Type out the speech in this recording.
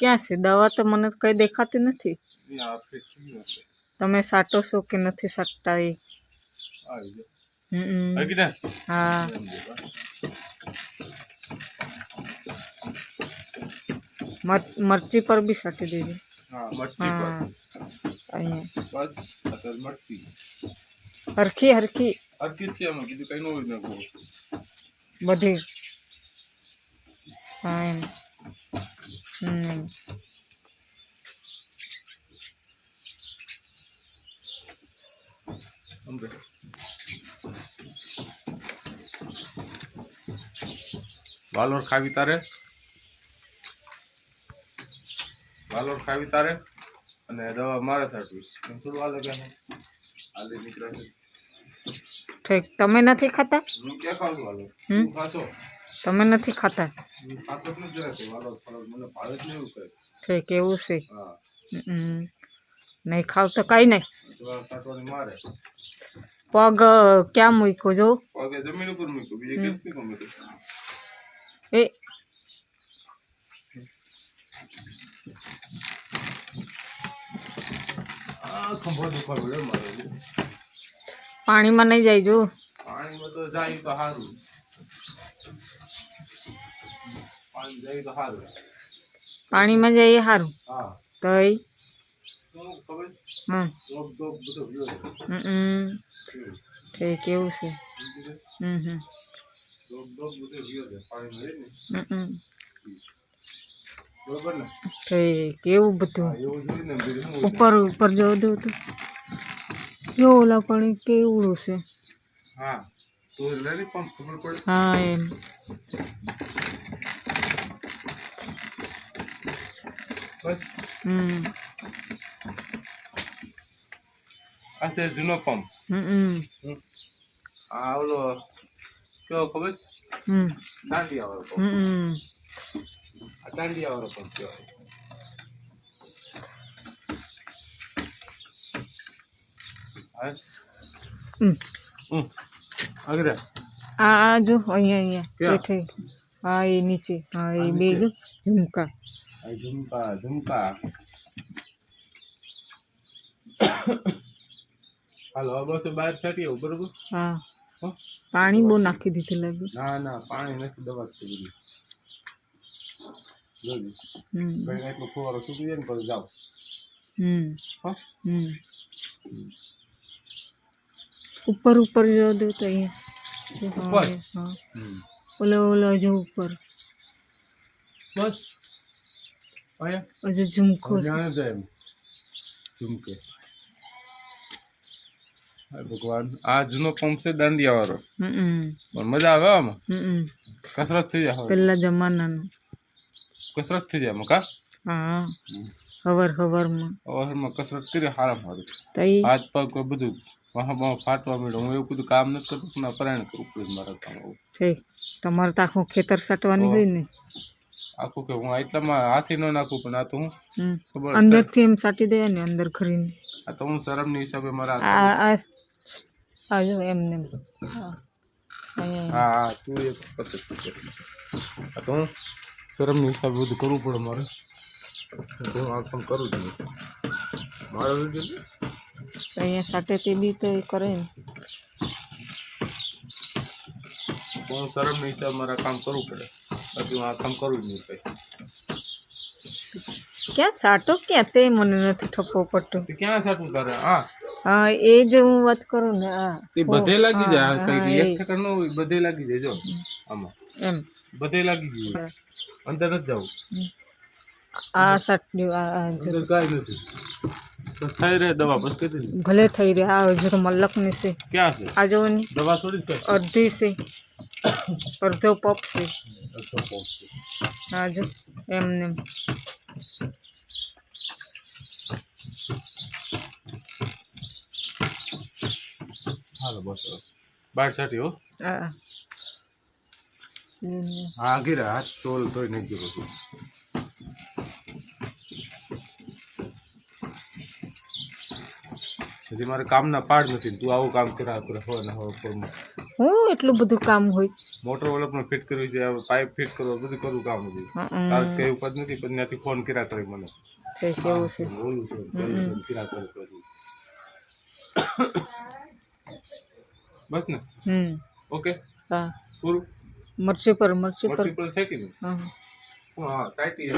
ક્યાં છે? દવા તો મને કંઈ દેખાતી નથી. એ આ ફેક્ટરી હશે તમે સાટો છો કે નથી સાટતા એ? આવી જાય હમ હકી ને? હા. એમ દેવા મર- મરચી પર બી સાટી દેજો હા મરચી પર. હા. અહીંયા. બસ અત્યારે મરચી. હરખી હરખી. હરકી જ છે એમાં બીજું કઈ ન હોય ને કહું. બધી. હા એમ. હમ. વાલોર ખાવી તારે? વાલોર ખાવી તારે? અને દવા મારે સાટવી. એમ થોડું હાલે કે હાલે નીકળે ઠીક. તમે નથી ખાતા? હું ક્યાં ખાશો? તમે નથી ખાતા હું ખાતો જ નથી જરાક વાલોર ફલોર મને ભાવે જ નહીં એવું કંઈ ઠીક એવું છે હા હમ નહીં ખાવ તો કાંઈ નહીં દવા સાટવાની મારે પગ ક્યાં મૂક્યો જો પગે જમીન ઉપર મૂક્યું બીજે હમ. ક્યાંથી મૂક્યું એ આ ખંભો દુખવા મળ્યો મારે પાણીમાં નહીં જાય જો પાણીમાં તો જાય તો સારું પાણી જાય તો સારું પાણીમાં જાય એ સારું તો એ હમ. ડોબ ડોબ છે. હમ. ઠીક એવું છે? હમ હમ. ઠીક એવું બધું જોઈએ? ઉપર ઉપર જવું દઉં તો. જો ઓલા પાણી? કેવડું છે? હા એમ. હમ આ છે જૂનો પંપ હમ. આ ઓલો કેવો ખબર હમ દાંડિયા વાળો પંપ હમ આ દાંડિયા વાળો પંપ કહેવાય આ આ જો અહીંયા અહીંયા? બેઠે હા એ નીચે હા એ બે જો ઝુમકા ઝુમકા ઝુમકા હાલો બસ બહાર છાટી આવું બરોબર? હા? પાણી બહુ નાખી દીધું લાગે. ના ના પાણી નથી દવા ભાઈ એટલો ફુવારો સુકી જાય ને પછી જાઓ. હમ. હમ. ઉપર ઉપર જો દો તો અહીંયા. ઓલો ઓલો જો ઉપર. બસ. અહીંયા હજુ ઝુમખો છે જાણે જાય એમ ઝુમકે હાય ભગવાન આ જૂનો પંપ છે દાંડિયા વાળો હમ હમ પણ મજા આવે હો આમાં હમ કસરત થઈ જાય હવે. પેલા જમાનાનું કસરત થઈ જાય આમાં કા હા હવાર હવારમાં અવારમાં કસરત કરી હારામ હારું તો એ હાથ પગ કોઈ બધું વાહ વાહ ફાટવા માંડ્યો હું એવું બધું કામ નથી કરતો પણ આ પરાયણ કરું પડે છે મારા કામ આવું ઠીક તમારે તો આખું ખેતર સાટવાની હોય ને આખું કે હું એટલામાં હાથી ન નાખું પણ આ તો હું ખબર અંદરથી એમ સાટી દે ને અંદર ખરીને. આ તો હું શરમની હિસાબે મારા આ આ જો એમને. હા હા હા તું એક પછી. આ તો હું શરમની હિસાબે બધું કરવું પડે મારે. હું આ કામ કરું છું. મારે અહીંયા સાટે તે બી તો એ કરે ને. હું શરમની હિસાબે મારે કામ કરવું પડે. બાકી હું આ કામ કરું જ નહીં કઈ ક્યાં સાટો ક્યાં તે મને નથી ઠપ્પો પડતો તે ક્યાં સાચું તારે હા હા એ જ હું વાત કરું ને હા તે બધે લાગી જાય હા, આ કઈ હા, એક ઠેકાણ ન હોય બધે લાગી જાય જો આમાં એમ બધે લાગી ગયું અંદર નથી જવું આ સાટલી આ આ જો. અંદર કાંઈ નથી બસ થઈ રહે દવા બસ કીધી ને. ભલે થઈ રહ્યા આ હજુ તો મલકની છે ક્યાં છે આ જો ને દવા થોડી છે અડધી છે અડધો પપ છે અચ્છા, પહોંચશે. હા જો એમને એમ. હાલો બસ હવે. બાર છાંટી હો. હા ગીરા હાથ તોલ તોય નહીં ગયો પછી હજી મારે કામના પાડ નથી તું આવું કામ કર્યા કરે હો ને હો હું એટલું બધું કામ હોય મોટર પણ ફિટ કરવી છે પાઇપ ફિટ કરવો બધું કરવું કામ હતું કારણ કે ઉપર નથી પણ ત્યાંથી ફોન કર્યા કરે મને. છે કેવું છે? બોલું છે કર્યા કરે બસ ને? ઓકે? હા. પૂરું? મરચી પર મરચી પર. મરચી પર શેકી દઉં? હા. હા ચાઈતી